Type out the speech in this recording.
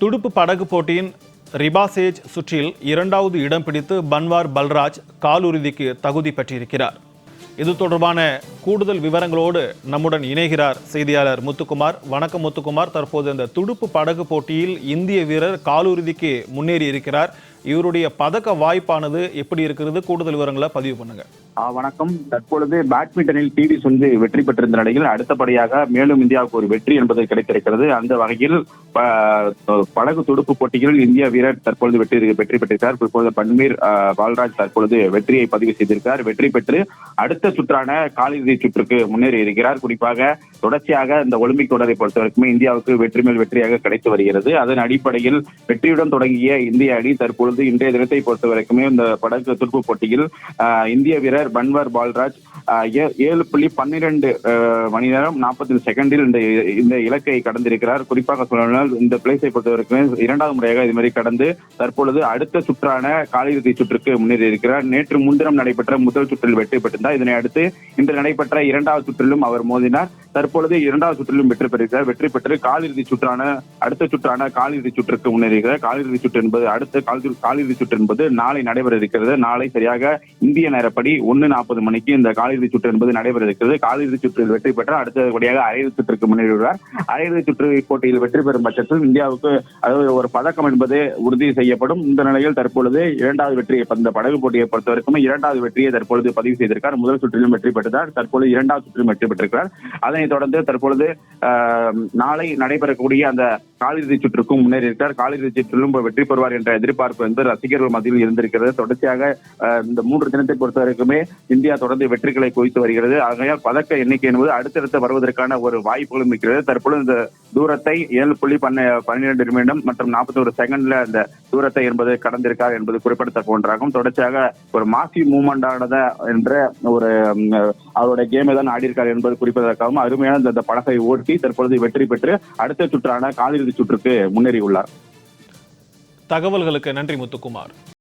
துடுப்பு படகு போட்டியின் ரிபாசேஜ் சுற்றில் இரண்டாவது இடம் பிடித்து பன்வார் பல்ராஜ் காலுறுதிக்கு தகுதி பெற்றிருக்கிறார். இது தொடர்பான கூடுதல் விவரங்களோடு நம்முடன் இணைகிறார் செய்தியாளர் முத்துக்குமார். வணக்கம் முத்துக்குமார். தற்போது இந்த துடுப்பு படகு போட்டியில் இந்திய வீரர் காலுறுதிக்கு முன்னேறி இருக்கிறார் இவருடைய பதக்க வாய்ப்பானது எப்படி இருக்கிறது? கூடுதல் விவரங்களை பதிவு பண்ணுங்க. வணக்கம். தற்பொழுது பேட்மிண்டனில் பி வி வந்து வெற்றி பெற்றிருந்த நிலையில் அடுத்தபடியாக மேலும் இந்தியாவுக்கு ஒரு வெற்றி என்பது கிடைத்திருக்கிறது. அந்த வகையில் படகு துடுப்பு போட்டியில் இந்திய வீரர் தற்பொழுது வெற்றி வெற்றி பெற்றிருக்கார். இப்பொழுது பன்மீர் பால்ராஜ் தற்பொழுது வெற்றியை பதிவு செய்திருக்கார். வெற்றி பெற்று அடுத்த சுற்றான காலிறுதி சுற்றுக்கு முன்னேறி இருக்கிறார். குறிப்பாக தொடர்ச்சியாக இந்த ஒலிம்பிக் தொடரை பொறுத்தவரைக்குமே இந்தியாவுக்கு வெற்றி மேல் வெற்றியாக கிடைத்து வருகிறது. அதன் அடிப்படையில் வெற்றியுடன் தொடங்கிய இந்திய அணி பொழுது இன்றைய தினத்தை பொறுத்த வரைக்குமே இந்த படகு துடுப்பு போட்டியில் இந்திய வீரர் பன்வர் பால்ராஜ் ஏழு புள்ளி பன்னிரண்டு மணி நேரம் நாற்பத்தி செகண்டில் இந்த இந்த இலக்கை கடந்திருக்கிறார். குறிப்பாக சொல்லணும்னால் இந்த பிளேஸை பொறுத்தவரைக்குமே இரண்டாவது முறையாக இது மாதிரி கடந்து தற்பொழுது அடுத்த சுற்றான காலிறுதி சுற்றுக்கு முன்னேறி இருக்கிறார். நேற்று முன்தினம் நடைபெற்ற முதல் சுற்றில் வெற்றி பெற்றிருந்தார். இதனை அடுத்து இன்று நடைபெற்ற இரண்டாவது சுற்றிலும் அவர் மோதினார். தற்பொழுது இரண்டாவது சுற்றிலும் வெற்றி பெற்றிருக்கிறார் வெற்றி பெற்று காலிறுதி சுற்றான அடுத்த சுற்றான காலிறுதி சுற்றுக்கு முன்னேறுகிற காலிறுதி சுற்று என்பது அடுத்த காலிறுதி சுற்று என்பது நாளை நடைபெற இருக்கிறது. நாளை சரியாக இந்திய நேரப்படி ஒன்னு நாற்பது மணிக்கு இந்த காலிறுதி சுற்று என்பது நடைபெற இருக்கிறது. காலிறுதி சுற்றில் வெற்றி பெற்றால் அடுத்தபடியாக அரையிறுதி சுற்றுக்கு முன்னேறுகிறார் அரையிறுதி சுற்று போட்டியில் வெற்றி பெறும் பட்சத்தில் இந்தியாவுக்கு அதாவது ஒரு பதக்கம் என்பது உறுதி செய்யப்படும். இந்த நிலையில் தற்பொழுது இரண்டாவது வெற்றியை இந்த படகு போட்டியை பொறுத்தவரைக்கும் இரண்டாவது வெற்றியை தற்பொழுது பதிவு செய்திருக்கார். முதல் சுற்றிலும் வெற்றி பெற்றார் தற்பொழுது இரண்டாவது சுற்றிலும் வெற்றி பெற்றிருக்கிறார். அதனைத் தொடர்ந்து தற்பொழுது நாளை நடைபெறக்கூடிய அந்த காலிறுதி சுற்றுக்கும் முன்னேறியிருக்கிறார் காலிறுதி சுற்றிலும் வெற்றி பெறுவார் என்ற எதிர்பார்ப்பு வந்து ரசிகர்கள் மத்தியில் இருந்திருக்கிறது. தொடர்ச்சியாக இந்த மூன்று தினத்தை பொறுத்தவரைக்குமே இந்தியா தொடர்ந்து வெற்றிகளை குவித்து வருகிறது. ஆகையால் பதக்க எண்ணிக்கை என்பது அடுத்தடுத்து வருவதற்கான ஒரு வாய்ப்புகளும் இருக்கிறது. தற்பொழுது இந்த தூரத்தை ஏழு புள்ளி பன்ன பன்னிரண்டு நிமிடம் மற்றும் நாற்பத்தோரு செகண்ட்ல அந்த தூரத்தை என்பது கடந்திருக்கார் என்பது குறிப்பிடத்தக்க ஒன்றாகும். தொடர்ச்சியாக ஒரு மாசி மூமெண்ட் ஆனத என்ற ஒரு அவருடைய கேமை தான் ஆடியிருக்கார் என்பது குறிப்பிடத்தக்கவும் அருமையான இந்த படகை ஓட்டி தற்பொழுது வெற்றி பெற்று அடுத்த சுற்றான காலிறுதி சுற்றுக்கு முன்னேறியுள்ளார். தகவல்களுக்கு நன்றி முத்துக்குமார்.